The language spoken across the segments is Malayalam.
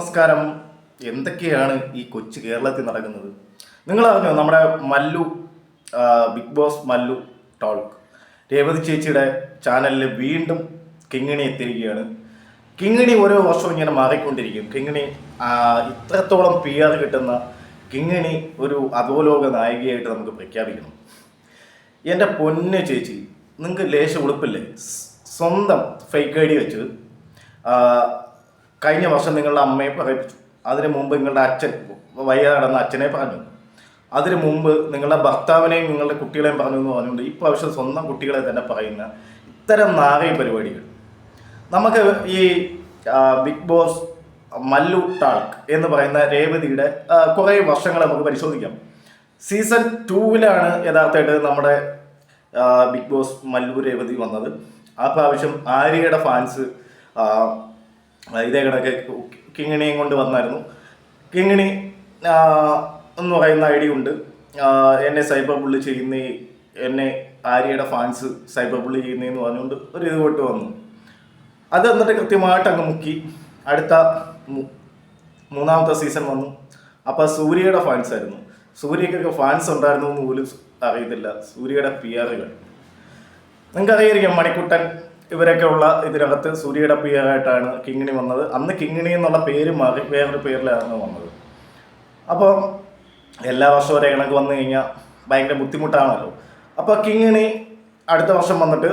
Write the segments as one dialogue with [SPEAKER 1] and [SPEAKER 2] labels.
[SPEAKER 1] നമസ്കാരം. എന്തൊക്കെയാണ് ഈ കൊച്ചു കേരളത്തിൽ നടക്കുന്നത്? നിങ്ങൾ അറിഞ്ഞോ നമ്മുടെ Mallu Bigg Boss Mallu talk Revathi ചേച്ചിയുടെ ചാനലിൽ വീണ്ടും കിങ്ങിണി എത്തിയിരിക്കുകയാണ്. കിങ്ങിണി ഓരോ വർഷവും ഇങ്ങനെ മാറിക്കൊണ്ടിരിക്കും. കിങ്ങിണി ഇത്രത്തോളം പി ആർ കിട്ടുന്ന കിങ്ങിണി ഒരു അധോലോക നായികയായിട്ട് നമുക്ക് പ്രഖ്യാപിക്കണം എന്റെ പൊന്ന് ചേച്ചി നിങ്ങൾക്ക് ലേശം ഉളുപ്പില്ലേ? സ്വന്തം ഫേക്ക് ഐ ഡി വെച്ച് കഴിഞ്ഞ വർഷം നിങ്ങളുടെ അമ്മയെ പറയിപ്പിച്ചു. അതിനു മുമ്പ് നിങ്ങളുടെ അച്ഛൻ വയ്യാതെ കിടന്ന അച്ഛനെ പറഞ്ഞു. അതിനു മുമ്പ് നിങ്ങളുടെ ഭർത്താവിനെയും നിങ്ങളുടെ കുട്ടികളെയും പറഞ്ഞു എന്ന് പറഞ്ഞുകൊണ്ട് ഈ പ്രാവശ്യം സ്വന്തം കുട്ടികളെ തന്നെ പറയുന്ന ഇത്തരം നാഗയ പരിപാടികൾ. നമുക്ക് ഈ ബിഗ് ബോസ് മല്ലു ടാൾക്ക് എന്ന് പറയുന്ന രേവതിയുടെ കുറേ വർഷങ്ങൾ നമുക്ക് പരിശോധിക്കാം. സീസൺ ടൂവിലാണ് യഥാർത്ഥമായിട്ട് നമ്മുടെ ബിഗ് ബോസ് മല്ലു രേവതി വന്നത്. ആ പ്രാവശ്യം ആര്യയുടെ ഫാൻസ് ഇതേ കണക്ക് കിങ്ങിണിയും കൊണ്ട് വന്നായിരുന്നു. കിങ്ങിണി എന്ന് പറയുന്ന ഐ ഡി ഉണ്ട്. എന്നെ സൈബർ പുള്ളി ചെയ്യുന്ന എന്നെ ആര്യയുടെ ഫാൻസ് സൈബർ പുള്ളി ചെയ്യുന്നതെന്ന് പറഞ്ഞുകൊണ്ട് ഒരു ഇത് പോയിട്ട് വന്നു. അത് എന്നിട്ട് കൃത്യമായിട്ട് അങ്ങ് മുക്കി. അടുത്ത മൂന്നാമത്തെ സീസൺ വന്നു. അപ്പോൾ സൂര്യയുടെ ഫാൻസ് ആയിരുന്നു. സൂര്യക്കൊക്കെ ഫാൻസ് ഉണ്ടായിരുന്നു എന്ന് പോലും അറിയത്തില്ല. സൂര്യയുടെ പി ആറുകൾ. നിങ്ങൾക്കറിയായിരിക്കാം മണിക്കുട്ടൻ ഇവരൊക്കെ ഉള്ള ഇതിനകത്ത് സൂര്യയുടെ പി ആയിട്ടാണ് കിങ്ങിണി വന്നത്. അന്ന് കിങ്ങിണി എന്നുള്ള പേര് മാറി വേറൊരു പേരിലായിരുന്നു വന്നത്. അപ്പോൾ എല്ലാ വർഷവും ഒരേ കണക്ക് വന്നു കഴിഞ്ഞാൽ ഭയങ്കര ബുദ്ധിമുട്ടാണല്ലോ. അപ്പോൾ കിങ്ങിണി അടുത്ത വർഷം വന്നിട്ട്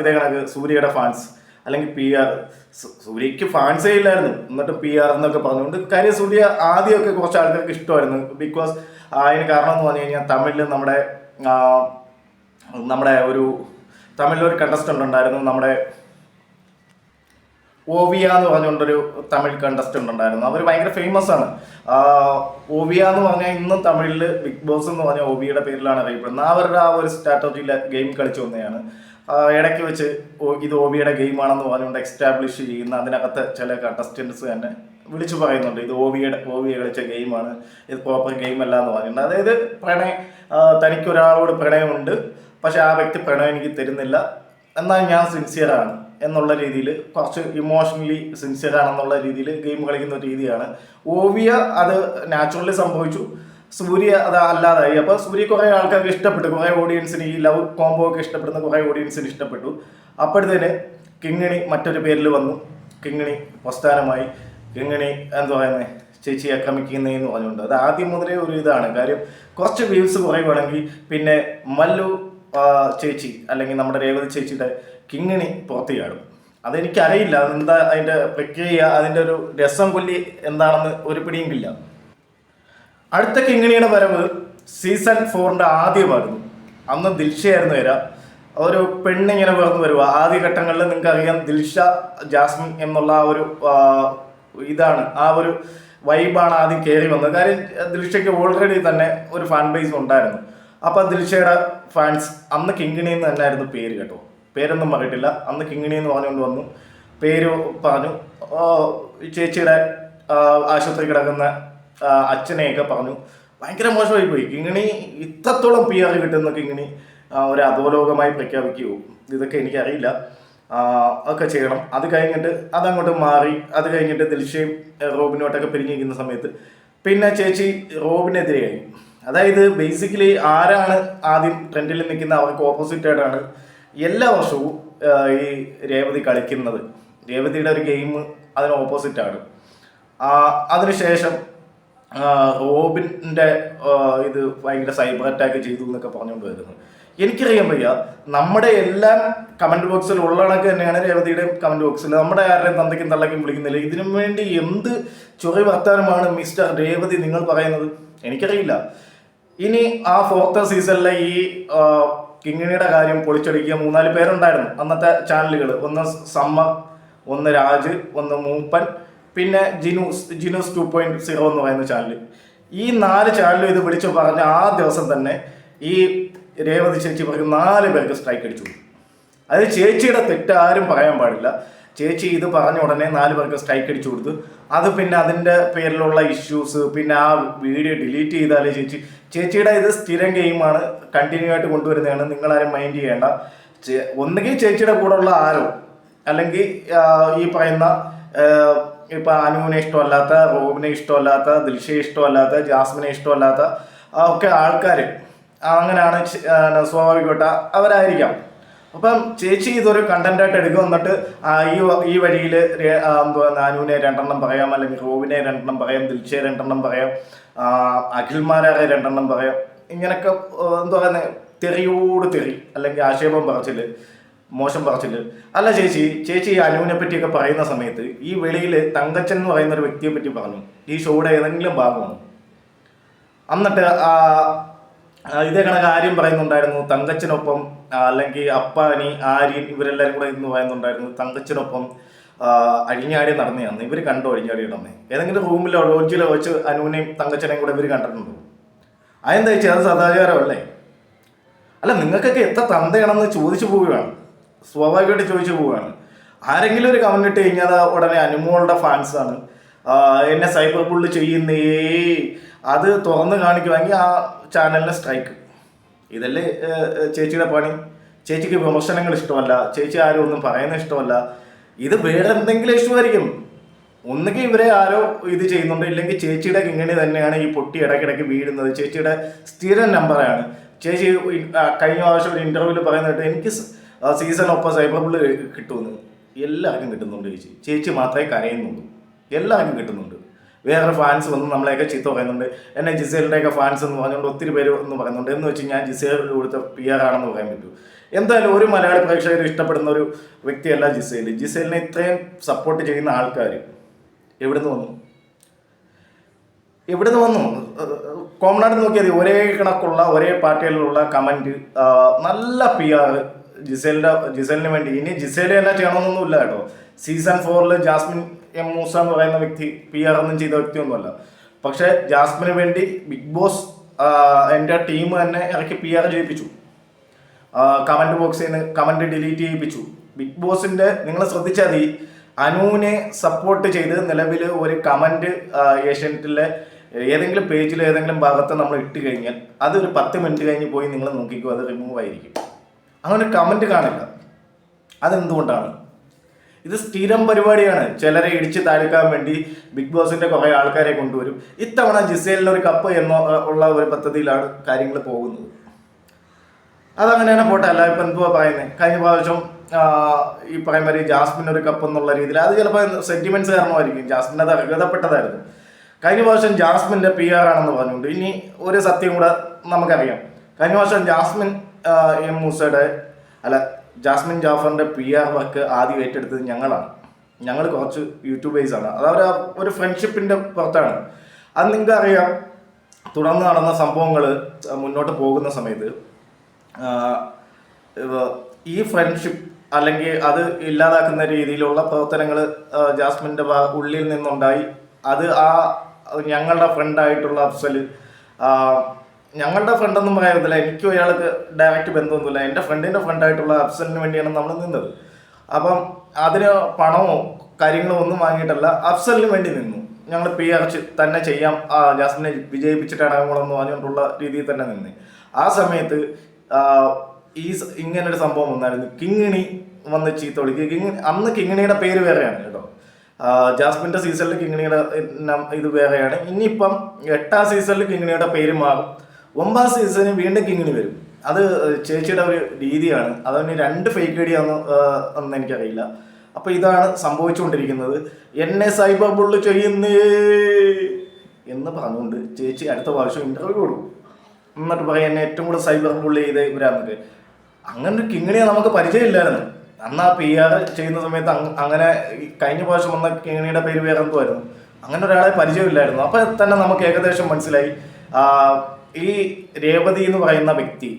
[SPEAKER 1] ഇതേ കണക്ക് സൂര്യയുടെ ഫാൻസ് അല്ലെങ്കിൽ പി ആർ സൂര്യക്ക് ഫാൻസേ ഇല്ലായിരുന്നു. എന്നിട്ട് പി ആർ എന്നൊക്കെ പറഞ്ഞുകൊണ്ട് കാര്യം സൂര്യ ആദ്യമൊക്കെ കുറച്ച് ആൾക്കാർക്ക് ഇഷ്ടമായിരുന്നു. ബിക്കോസ് അതിന് കാരണം എന്ന് പറഞ്ഞു കഴിഞ്ഞാൽ തമിഴിൽ നമ്മുടെ നമ്മുടെ ഒരു തമിഴിലൊരു കണ്ടസ്റ്റന്റ് ഉണ്ടായിരുന്നു. നമ്മുടെ ഓവിയ എന്ന് പറഞ്ഞുകൊണ്ടൊരു തമിഴ് കണ്ടസ്റ്റന്റ് ഉണ്ടായിരുന്നു. അവർ ഭയങ്കര ഫേമസ് ആണ്. ഓവിയ എന്ന് പറഞ്ഞാൽ ഇന്നും തമിഴിൽ ബിഗ് ബോസ് എന്ന് പറഞ്ഞ ഓവിയുടെ പേരിലാണ് അറിയപ്പെടുന്നത്. അവരുടെ ആ ഒരു സ്ട്രാറ്റജിയിലെ ഗെയിം കളിച്ചു വന്നതാണ്. ഇടയ്ക്ക് വെച്ച് ഇത് ഓവിയുടെ ഗെയിമാണെന്ന് പറഞ്ഞുകൊണ്ട് എക്സ്റ്റാബ്ലിഷ് ചെയ്യുന്ന അതിനകത്ത് ചില കണ്ടസ്റ്റൻസ് തന്നെ വിളിച്ചു പറയുന്നുണ്ട്. ഇത് ഓവിയുടെ ഓവിയ കളിച്ച ഗെയിമാണ് ഇത് പ്രോപ്പർ ഗെയിം അല്ല എന്ന് പറഞ്ഞിട്ടുണ്ട്. അതായത് പ്രണയം തനിക്കൊരാളോട് പ്രണയമുണ്ട്. പക്ഷെ ആ വ്യക്തി പ്രണയം എനിക്ക് തരുന്നില്ല. എന്നാൽ ഞാൻ സിൻസിയറാണ് എന്നുള്ള രീതിയിൽ കുറച്ച് ഇമോഷണലി സിൻസിയർ ആണെന്നുള്ള രീതിയിൽ ഗെയിം കളിക്കുന്ന ഒരു രീതിയാണ്. ഓവിയ അത് നാച്ചുറലി സംഭവിച്ചു. സൂര്യ അത് അല്ലാതായി. അപ്പോൾ സൂര്യ കുറേ ആൾക്കാർക്ക് ഇഷ്ടപ്പെട്ടു. കുറേ ഓഡിയൻസിന് ഈ ലവ് കോംബോ ഒക്കെ ഇഷ്ടപ്പെടുന്ന കുറേ ഓഡിയൻസിന് ഇഷ്ടപ്പെട്ടു. അപ്പോഴത്തേന് കിങ്ങിണി മറ്റൊരു പേരിൽ വന്നു. കിങ്ങിണി പ്രസ്ഥാനമായി. കിങ്ങിണി എന്താ പറയുന്നത് ചേച്ചി ആക്രമിക്കുന്നതെന്ന് പറഞ്ഞുകൊണ്ട്. അത് ആദ്യം മുതലേ ഒരു ഇതാണ്. കാര്യം കുറച്ച് വ്യൂസ് കുറയുവാണെങ്കിൽ പിന്നെ മല്ലു ചേച്ചി അല്ലെങ്കിൽ നമ്മുടെ രേവതി ചേച്ചിയുടെ കിങ്ങിണി പുറത്ത് ചാടും അതെനിക്കറിയില്ല അതെന്താ അതിന്റെ പ്രക്രിയ അതിന്റെ ഒരു രസം കൊല്ലി എന്താണെന്ന് ഒരു പിടിയെങ്കില്ല അടുത്ത കിങ്ങിണിയുടെ വരവ് സീസൺ ഫോറിന്റെ ആദ്യമായിരുന്നു. അന്ന് ദിൽഷയായിരുന്നു വരാം. ഒരു പെണ്ണിങ്ങനെ വേർന്ന് വരുക ആദ്യ ഘട്ടങ്ങളിൽ നിങ്ങൾക്ക് അറിയാം ദിൽഷ ജാസ്മിൻ എന്നുള്ള ആ ഒരു ഇതാണ് ആ ഒരു വൈബാണ് ആദ്യം കയറി വന്നത്. കാര്യം ദിൽഷയ്ക്ക് ഓൾറെഡി തന്നെ ഒരു ഫാൻ ബേസ് ഉണ്ടായിരുന്നു. അപ്പോൾ ദിൽഷയുടെ ഫാൻസ് അന്ന് കിങ്ങിണി എന്ന് തന്നെയായിരുന്നു പേര് കേട്ടോ. പേരൊന്നും പറഞ്ഞിട്ടില്ല. അന്ന് കിങ്ങിണി എന്ന് പറഞ്ഞുകൊണ്ട് വന്നു. പേര് പറഞ്ഞു. ചേച്ചിയുടെ ആശുപത്രി കിടക്കുന്ന അച്ഛനെയൊക്കെ പറഞ്ഞു. ഭയങ്കര മോശമായി പോയി. കിങ്ങിണി ഇത്രത്തോളം പി ആർ കിട്ടുന്ന കിങ്ങിണി ഒരു അധോലോകമായി പ്രഖ്യാപിക്കുകയോ ഇതൊക്കെ എനിക്കറിയില്ല. ഒക്കെ ചെയ്യണം. അത് കഴിഞ്ഞിട്ട് അതങ്ങോട്ട് മാറി. അത് കഴിഞ്ഞിട്ട് ദിൽഷയും റോബിനോട്ടൊക്കെ പിരിഞ്ഞിരിക്കുന്ന സമയത്ത് പിന്നെ ചേച്ചി റോബിനെതിരെയായി അതായത് ബേസിക്കലി ആരാണ് ആദ്യം ട്രെൻഡിൽ നിൽക്കുന്ന അവർക്ക് ഓപ്പോസിറ്റ് ആയിട്ടാണ് എല്ലാ വർഷവും ഈ രേവതി കളിക്കുന്നത്. രേവതിയുടെ ഒരു ഗെയിം അതിന് ഓപ്പോസിറ്റാണ് അതിനുശേഷം റോബിന്റെ ഇത് ഭയങ്കര സൈബർ അറ്റാക്ക് ചെയ്തു എന്നൊക്കെ പറഞ്ഞുകൊണ്ട് വരുന്നു. എനിക്കറിയാൻ വയ്യ നമ്മുടെ എല്ലാം കമന്റ് ബോക്സിൽ ഉള്ള കണക്ക് തന്നെയാണ് രേവതിയുടെ കമന്റ് ബോക്സിൽ നമ്മുടെ ആരുടെയും തന്തയ്ക്കും തള്ളയ്ക്കും വിളിക്കുന്നില്ല. ഇതിനു വേണ്ടി എന്ത് ചൊറി വർത്താനമാണ് മിസ്റ്റർ രേവതി നിങ്ങൾ പറയുന്നത്? എനിക്കറിയില്ല. ഇനി ആ ഫോർത്ത് സീസണിലെ ഈ കിങ്ങിണിയുടെ കാര്യം പൊളിച്ചടിക്കുക മൂന്നാൽ പേരുണ്ടായിരുന്നു അന്നത്തെ ചാനലുകൾ ഒന്ന് സമ്മ ഒന്ന് രാജ് ഒന്ന് മൂപ്പൻ പിന്നെ ജിനൂസ് ജിനൂസ് ടു പോയിന്റ് സീറോ എന്ന് പറയുന്ന ചാനൽ ഈ നാല് ചാനലും ഇത് വിളിച്ചു പറഞ്ഞ ആ ദിവസം തന്നെ ഈ രേവതി ചേച്ചി പറയും നാല് പേർക്ക് സ്ട്രൈക്ക് അടിച്ചു. അത് ചേച്ചിയുടെ തെറ്റ് ആരും പറയാൻ പാടില്ല. ചേച്ചി ഇത് പറഞ്ഞ ഉടനെ നാല് പേർക്ക് സ്ട്രൈക്ക് അടിച്ചു കൊടുത്തു. അത് പിന്നെ അതിന്റെ പേരിലുള്ള ഇഷ്യൂസ് പിന്നെ ആ വീഡിയോ ഡിലീറ്റ് ചെയ്താലേ ചേച്ചി ചേച്ചിയുടെ ഇത് സ്ഥിരം ഗെയിമാണ് കണ്ടിന്യൂ ആയിട്ട് കൊണ്ടുവരുന്നതാണ്. നിങ്ങളാരും മൈൻഡ് ചെയ്യേണ്ട. ഒന്നുകിൽ ചേച്ചിയുടെ കൂടെ ഉള്ള ആരോ അല്ലെങ്കിൽ ഈ പറയുന്ന ഇപ്പം അനുവിനെ ഇഷ്ടമല്ലാത്ത റോബിനെ ഇഷ്ടമല്ലാത്ത ദിൽഷയെ ഇഷ്ടമല്ലാത്ത ജാസ്മിനെ ഇഷ്ടമല്ലാത്ത ഒക്കെ ആൾക്കാർ അങ്ങനെയാണ് സ്വാഭാവികമായിട്ട് അവരായിരിക്കാം. അപ്പം ചേച്ചി ഇതൊരു കണ്ടന്റ് ആയിട്ട് എടുക്കും എന്നിട്ട് ഈ ഈ വഴിയിൽ നാനുവിനെ രണ്ടെണ്ണം പറയാം അല്ലെങ്കിൽ റോബിനെ രണ്ടെണ്ണം പറയാം ദിൽഷയെ രണ്ടെണ്ണം പറയാം അഖിൽമാരാറെ രണ്ടെണ്ണം പറയാം. ഇങ്ങനൊക്കെ എന്താ പറയുന്നത് തെറിയോട് തെറി അല്ലെങ്കിൽ ആക്ഷേപം പറച്ചിൽ മോശം പറച്ചിൽ. അല്ല ചേച്ചി ചേച്ചി ഈ അനുവിനെ പറ്റിയൊക്കെ പറയുന്ന സമയത്ത് ഈ വെളിയിൽ തങ്കച്ചൻ എന്ന് പറയുന്ന ഒരു വ്യക്തിയെ പറ്റി പറഞ്ഞു. ഈ ഷോയുടെ ഏതെങ്കിലും ഭാഗമാണ് എന്നിട്ട് ഇതേ കണക്ക് ആര്യം പറയുന്നുണ്ടായിരുന്നു. തങ്കച്ചനൊപ്പം അല്ലെങ്കിൽ അപ്പാനി ആര്യൻ ഇവരെല്ലാവരും കൂടെ ഇന്ന് പറയുന്നുണ്ടായിരുന്നു. തങ്കച്ചനൊപ്പം അഴിഞ്ഞാടി നടന്നതാണ് ഇവർ കണ്ടോ അഴിഞ്ഞാടി നടന്നേ? ഏതെങ്കിലും റൂമിലോ ലോഡ്ജിലോ വെച്ച് അനുവിനെയും തങ്കച്ചനെയും കൂടെ ഇവർ കണ്ടിട്ടുണ്ടോ? അതെന്താ വെച്ചാൽ അത് സദാചാരമല്ലേ? അല്ല നിങ്ങൾക്കൊക്കെ എത്ര തന്തയാണെന്ന് ചോദിച്ചു പോവുകയാണ്. സ്വാഭാവികമായിട്ട് ചോദിച്ചു പോവുകയാണ്. ആരെങ്കിലും ഒരു കമന്റ് ഇട്ട് കഴിഞ്ഞാൽ ഉടനെ അനുമോളുടെ ഫാൻസാണ് എന്നെ സൈബർ ബുള്ള് ചെയ്യുന്നേ. അത് തുറന്ന് കാണിക്കുവാണെങ്കിൽ ആ ചാനലിനെ സ്ട്രൈക്ക്. ഇതല്ലേ ചേച്ചിയുടെ പണി? ചേച്ചിക്ക് വിമർശനങ്ങൾ ഇഷ്ടമല്ല. ചേച്ചി ആരും ഒന്നും പറയുന്ന ഇഷ്ടമല്ല. ഇത് വേറെ എന്തെങ്കിലും ഇഷ്ടമായിരിക്കും ഒന്നുകിൽ ഇവരെ ആരോ ഇത് ചെയ്യുന്നുണ്ട്. ഇല്ലെങ്കിൽ ചേച്ചിയുടെ കിങ്ങണി തന്നെയാണ് ഈ പൊട്ടി ഇടയ്ക്കിടയ്ക്ക് വീഴുന്നത്. ചേച്ചിയുടെ സ്ഥിരം നമ്പറാണ്. ചേച്ചി കഴിഞ്ഞ പ്രാവശ്യം ഒരു ഇന്റർവ്യൂവിൽ പറയുന്നിട്ട് എനിക്ക് സീസൺ ഒപ്പം സൈബർ ബുള്ള് കിട്ടുമെന്ന്. എല്ലാവർക്കും കിട്ടുന്നുണ്ട് ചേച്ചി. ചേച്ചി മാത്രമേ കരയുന്നുള്ളൂ. എല്ലാവർക്കും കിട്ടുന്നുണ്ട്. വേറെ ഫാൻസ് വന്ന് നമ്മളെയൊക്കെ ചീത്ത പറയുന്നുണ്ട്. എന്നെ ജിസേലിന്റെയൊക്കെ ഫാൻസ് എന്ന് പറഞ്ഞുകൊണ്ട് ഒത്തിരി പേര് എന്ന് പറയുന്നുണ്ട്. എന്ന് വെച്ച് ഞാൻ ജിസേലിന്റെ കൊടുത്ത പി ആർ ആണെന്ന് പറയാൻ പറ്റൂ. എന്തായാലും ഒരു മലയാളി പ്രേക്ഷകർ ഇഷ്ടപ്പെടുന്ന ഒരു വ്യക്തിയല്ല ജിസേൽ. ജിസേലിനെ ഇത്രയും സപ്പോർട്ട് ചെയ്യുന്ന ആൾക്കാർ എവിടുന്ന് വന്നു? എവിടുന്ന് വന്നു? കോമൺ നോക്കിയത് ഒരേ കണക്കുള്ള ഒരേ പാർട്ടികളിലുള്ള കമന്റ് നല്ല പി ആർ ജിസേലിന്റെ ജിസേലിന് വേണ്ടി. ഇനി ജിസേലെ തന്നെ ചെയ്യണമെന്നൊന്നുമില്ല കേട്ടോ. സീസൺ ഫോറിൽ ജാസ്മിൻ എം മൂസ എന്ന് പറയുന്ന വ്യക്തി പി ആർ ഒന്നും ചെയ്ത വ്യക്തിയൊന്നുമല്ല. പക്ഷെ ജാസ്മിന് വേണ്ടി ബിഗ് ബോസ് എന്റെ ടീം തന്നെ ഇറക്കി പി ആർ ചെയ്യിപ്പിച്ചു. കമന്റ് ബോക്സിൽ നിന്ന് കമന്റ് ഡിലീറ്റ് ചെയ്യിപ്പിച്ചു. ബിഗ് ബോസിന്റെ നിങ്ങൾ ശ്രദ്ധിച്ചാൽ മതി അനുവിനെ സപ്പോർട്ട് ചെയ്ത് നിലവിൽ ഒരു കമന്റ് ഏഷ്യനെറ്റിലെ ഏതെങ്കിലും പേജിൽ ഏതെങ്കിലും ഭാഗത്ത് നമ്മൾ ഇട്ട് കഴിഞ്ഞാൽ അത് ഒരു പത്ത് മിനിറ്റ് കഴിഞ്ഞ് പോയി നിങ്ങൾ നോക്കിക്കോ അത് റിമൂവ് ആയിരിക്കും. അങ്ങനെ കമന്റ് കാണില്ല. അതെന്തുകൊണ്ടാണ്? ഇത് സ്ഥിരം പരിപാടിയാണ്. ചിലരെ ഇടിച്ച് താഴ്ക്കാൻ വേണ്ടി ബിഗ് ബോസിന്റെ കുറെ ആൾക്കാരെ കൊണ്ടുവരും. ഇത്തവണ ജിസേലിന് ഒരു കപ്പ് എന്നോ ഉള്ള ഒരു പദ്ധതിയിലാണ് കാര്യങ്ങൾ പോകുന്നത്. അതങ്ങനെയാണ് പോട്ടെ അല്ല ഇപ്പം എന്തുവാ പറയുന്നത് കഴിഞ്ഞ പ്രാവശ്യം ഈ മാതിരി ജാസ്മിൻ ഒരു കപ്പ് എന്നുള്ള രീതിയിൽ അത് ചിലപ്പോൾ സെന്റിമെന്റ്സ് കാരണമായിരിക്കും. ജാസ്മിൻ അത് അർഹതപ്പെട്ടതായിരുന്നു. കഴിഞ്ഞ പ്രാവശ്യം ജാസ്മിന്റെ പി ആർ ആണെന്ന് പറഞ്ഞുകൊണ്ട് ഇനി ഒരു സത്യം കൂടെ നമുക്കറിയാം. കഴിഞ്ഞ പ്രാവശ്യം ജാസ്മിൻ എം മൂസയുടെ അല്ല ജാസ്മിൻ ജാഫറിന്റെ പി ആർ വർക്ക് ആദ്യം ഏറ്റെടുത്തത് ഞങ്ങളാണ്. ഞങ്ങൾ കുറച്ച് യൂട്യൂബേഴ്സ് ആണ്. അത് അവർ ഒരു ഫ്രണ്ട്ഷിപ്പിന്റെ പുറത്താണ്. അത് നിങ്ങൾക്ക് അറിയാം തുടർന്ന് നടന്ന സംഭവങ്ങൾ മുന്നോട്ട് പോകുന്ന സമയത്ത് ഈ ഫ്രണ്ട്ഷിപ്പ് അല്ലെങ്കിൽ അത് ഇല്ലാതാക്കുന്ന രീതിയിലുള്ള പ്രവർത്തനങ്ങൾ ജാസ്മിന്റെ ഉള്ളിൽ നിന്നുണ്ടായി. അത് ആ ഞങ്ങളുടെ ഫ്രണ്ടായിട്ടുള്ള അഫ്സൽ ഞങ്ങളുടെ ഫ്രണ്ടൊന്നും പറയാറില്ല എനിക്കും അയാൾക്ക് ഡയറക്റ്റ് ബന്ധമൊന്നുമില്ല. എന്റെ ഫ്രണ്ടിന്റെ ഫ്രണ്ടായിട്ടുള്ള അഫ്സലിന് വേണ്ടിയാണ് നമ്മൾ നിന്നത്. അപ്പം അതിന് പണമോ കാര്യങ്ങളോ ഒന്നും വാങ്ങിയിട്ടല്ല. അഫ്സലിന് വേണ്ടി നിന്നു. ഞങ്ങൾ പി ആർ തന്നെ ചെയ്യാം. ആ, ജാസ്മിനെ വിജയിപ്പിച്ചിട്ടാണ് ഇറങ്ങണമെന്ന് പറഞ്ഞുകൊണ്ടുള്ള രീതിയിൽ തന്നെ നിന്ന്. ആ സമയത്ത് ഈ ഇങ്ങനൊരു സംഭവം വന്നായിരുന്നു. കിങ്ങിണി വന്ന് ചീത്ത വിളിക്കുക. കിങ് അന്ന് കിങ്ങിണിയുടെ പേര് വേറെയാണ് കേട്ടോ. ജാസ്മിന്റെ സീസണിൽ കിങ്ങിണിയുടെ ഇത് വേറെയാണ്. ഇനിയിപ്പം എട്ടാം സീസണിൽ കിങ്ങിണിയുടെ പേര് മാറും. ഒമ്പതാം സീസണിൽ വീണ്ടും കിങ്ങിണി വരും. അത് ചേച്ചിയുടെ ഒരു രീതിയാണ്. അതിന് രണ്ട് ഫേക്ക് ഐഡിയാന്ന് എന്ന് എനിക്കറിയില്ല. അപ്പൊ ഇതാണ് സംഭവിച്ചുകൊണ്ടിരിക്കുന്നത്. എന്നെ സൈബർ ബുള്ള് ചെയ്യുന്നേ എന്ന് പറഞ്ഞുകൊണ്ട് ചേച്ചി അടുത്ത പ്രാവശ്യം ഇന്റർവ്യൂ കൊടുക്കും. എന്നിട്ട് പറയാം എന്നെ ഏറ്റവും കൂടുതൽ സൈബർ ബുള്ളി ചെയ്ത് ഇവരാന്നൊക്കെ. അങ്ങനെ ഒരു കിങ്ങിണിയെ നമുക്ക് പരിചയമില്ലായിരുന്നു. അന്ന് ആ പി ആർ ചെയ്യുന്ന സമയത്ത് അങ്- അങ്ങനെ കഴിഞ്ഞ പ്രാവശ്യം വന്ന കിങ്ങിണിയുടെ പേര് വേറെ എന്തുമായിരുന്നു അങ്ങനെ ഒരാളെ പരിചയമില്ലായിരുന്നു. അപ്പൊ തന്നെ നമുക്ക് ഏകദേശം മനസ്സിലായി. ഈ രേവതി എന്ന് പറയുന്ന വ്യക്തി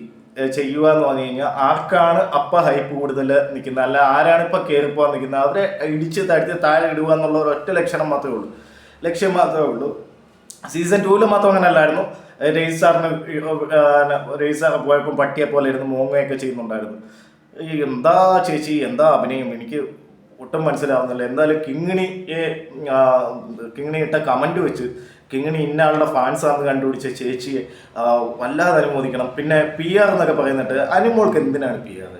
[SPEAKER 1] ചെയ്യുക എന്ന് പറഞ്ഞു കഴിഞ്ഞാൽ ആർക്കാണ് അപ്പ ഹൈപ്പ് കൂടുതൽ നിൽക്കുന്നത്? അല്ല ആരാണ് ഇപ്പൊ കയറിപ്പോവാൻ നിൽക്കുന്നത്? അവരെ ഇടിച്ച് തടിച്ച് താഴെ ഇടുക എന്നുള്ള ഒരു ഒറ്റ ലക്ഷണം മാത്രമേ ഉള്ളൂ. ലക്ഷ്യം മാത്രമേ ഉള്ളൂ. സീസൺ ടൂവിൽ മാത്രം അങ്ങനെ അല്ലായിരുന്നു. രേസ് സാറിന് സാർ പോയപ്പോൾ പട്ടിയെ പോലെ ഇരുന്ന് മോങ്ങയൊക്കെ ചെയ്യുന്നുണ്ടായിരുന്നു. എന്താ ചേച്ചി? എന്താ അഭിനയം? എനിക്ക് ഒട്ടും മനസ്സിലാവുന്നില്ല. എന്തായാലും കിങ്ങിണിയെ ആ, കിങ്ങിണി ഇട്ട കമന്റ് വെച്ച് കിങ്ങിണി ഇന്ന ആളുടെ ഫാൻസാന്ന് കണ്ടുപിടിച്ച ചേച്ചിയെ വല്ലാതെ അനുമോദിക്കണം. പിന്നെ പി ആർ എന്നൊക്കെ പറയുന്നുണ്ട് അനുമോൾക്ക് എന്തിനാണ് പി ആർ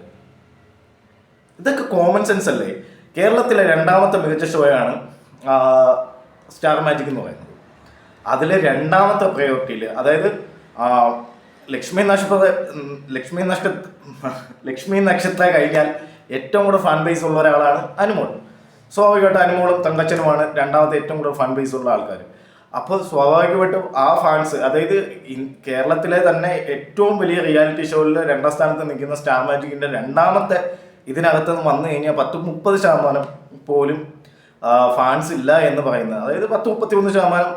[SPEAKER 1] ഇതൊക്കെ കോമൺ സെൻസ് അല്ലേ? കേരളത്തിലെ രണ്ടാമത്തെ മികച്ച ഷോയാണ് സ്റ്റാർ മാജിക് എന്ന് പറയുന്നത്. അതിലെ രണ്ടാമത്തെ പ്രയോറിറ്റിയിൽ അതായത് ലക്ഷ്മി നക്ഷത്ര ലക്ഷ്മി നക്ഷത്ര ലക്ഷ്മി നക്ഷത്ര കഴിഞ്ഞാൽ ഏറ്റവും കൂടുതൽ ഫാൻ ബേസ് ഉള്ള ഒരാളാണ് അനുമോൾ. സ്വാഭാവികമായിട്ടും അനുമോളും തങ്കച്ചനുമാണ് രണ്ടാമത്തെ ഏറ്റവും കൂടുതൽ ഫാൻ ബേസ് ഉള്ള ആൾക്കാർ. അപ്പോൾ സ്വാഭാവികമായിട്ടും ആ ഫാൻസ് അതായത് കേരളത്തിലെ തന്നെ ഏറ്റവും വലിയ റിയാലിറ്റി ഷോയിൽ രണ്ടാം സ്ഥാനത്ത് നിൽക്കുന്ന സ്റ്റാർ മാജിക്കിന്റെ രണ്ടാമത്തെ ഇതിനകത്ത് നിന്ന് വന്നു കഴിഞ്ഞാൽ പത്ത് മുപ്പത് ശതമാനം പോലും ഫാൻസ് ഇല്ല എന്ന് പറയുന്നത്. അതായത് പത്ത് മുപ്പത്തി ഒന്ന് ശതമാനം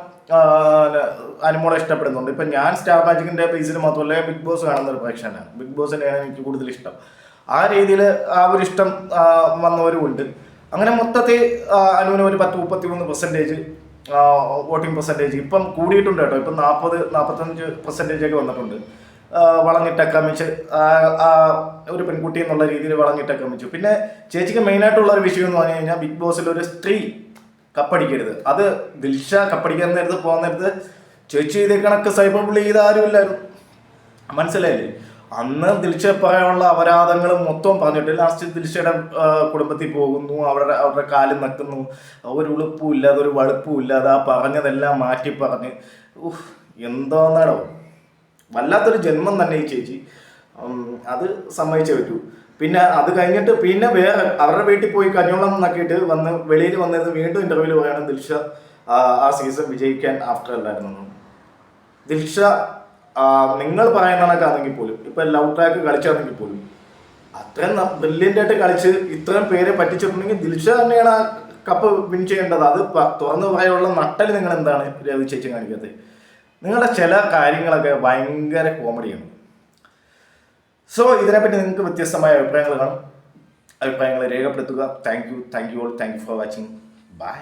[SPEAKER 1] അനുമോളെ ഇഷ്ടപ്പെടുന്നുണ്ട്. ഇപ്പം ഞാൻ സ്റ്റാർ മാജിക്കിന്റെ പേജിൽ മാത്രമല്ല ബിഗ് ബോസ് കാണുന്ന ഒരു പ്രേക്ഷകനാണ്. ബിഗ് ബോസിനെയാണ് എനിക്ക് കൂടുതൽ ഇഷ്ടം. ആ രീതിയിൽ ആ ഒരു ഇഷ്ടം വന്നവരും ഉണ്ട് അങ്ങനെ മൊത്തത്തിൽ അനുവിന് ഒരു പത്ത് മുപ്പത്തി മൂന്ന് പെർസെന്റേജ് വോട്ടിംഗ് പെർസെന്റേജ് ഇപ്പം കൂടിയിട്ടുണ്ട് കേട്ടോ. ഇപ്പം നാൽപ്പത് നാൽപ്പത്തഞ്ച് പെർസെന്റേജ് ഒക്കെ വന്നിട്ടുണ്ട്. വളഞ്ഞിട്ട് അക്രമിച്ച് ഒരു പെൺകുട്ടി എന്നുള്ള രീതിയിൽ വളഞ്ഞിട്ട് അക്രമിച്ചു. പിന്നെ ചേച്ചിക്ക് മെയിനായിട്ടുള്ള ഒരു വിഷയം എന്ന് പറഞ്ഞു കഴിഞ്ഞാൽ ബിഗ് ബോസിൽ ഒരു സ്ത്രീ കപ്പടിക്കരുത്. അത് ദിൽഷ കപ്പടിക്കാൻ നേരത്ത് പോകാൻ നേരത്ത് ചേച്ചി ഇതേ കണക്ക് സൈബർ ബുള്ളി ചെയ്ത ആരുമില്ലായിരുന്നു. മനസ്സിലായില്ലേ? അന്ന് ദിൽഷ പറയാനുള്ള അപരാധങ്ങൾ മൊത്തം പറഞ്ഞിട്ട് ലാസ്റ്റ് ദിൽഷയുടെ കുടുംബത്തിൽ പോകുന്നു. അവരുടെ അവരുടെ കാലിൽ നക്കുന്നു. ഒരു ഉളുപ്പും ഇല്ലാതെ ഒരു വളുപ്പും ഇല്ലാതെ ആ പറഞ്ഞതെല്ലാം മാറ്റി പറഞ്ഞ്. എന്തോന്നാടോ. വല്ലാത്തൊരു ജന്മം തന്നെ ഈ ചേച്ചി. അത് സമ്മതിച്ചേ പറ്റൂ. പിന്നെ അത് കഴിഞ്ഞിട്ട് പിന്നെ വേറെ അവരുടെ വീട്ടിൽ പോയി കഞ്ഞോളം നക്കിയിട്ട് വന്ന് വെളിയിൽ വന്നത് വീണ്ടും ഇന്റർവ്യൂൽ പറയാണ് ദിൽഷ ആ, സീസൺ വിജയിക്കാൻ ആഫ്റ്റർ അല്ലായിരുന്നു ദിൽഷ നിങ്ങൾ പറയുന്ന കണക്കാണെങ്കിൽ പോലും ഇപ്പൊ ലവ് ട്രാക്ക് കളിച്ചാണെങ്കിൽ പോലും അത്രയും ബ്രില്യന്റ് ആയിട്ട് കളിച്ച് ഇത്രയും പേരെ പറ്റിച്ചിട്ടുണ്ടെങ്കിൽ ദിൽഷ തന്നെയാണ് ആ കപ്പ് വിൻ ചെയ്യേണ്ടത്. അത് തുറന്ന് പറയാനുള്ള നട്ടൽ നിങ്ങൾ എന്താണ് രവി ചേച്ചി കാണിക്കാത്തത്? നിങ്ങളുടെ ചില കാര്യങ്ങളൊക്കെ ഭയങ്കര കോമഡിയാണ് സോ ഇതിനെപ്പറ്റി നിങ്ങൾക്ക് വ്യത്യസ്തമായ അഭിപ്രായങ്ങൾ കാണും. അഭിപ്രായങ്ങൾ രേഖപ്പെടുത്തുക. Thank you thank you all thank you for watching bye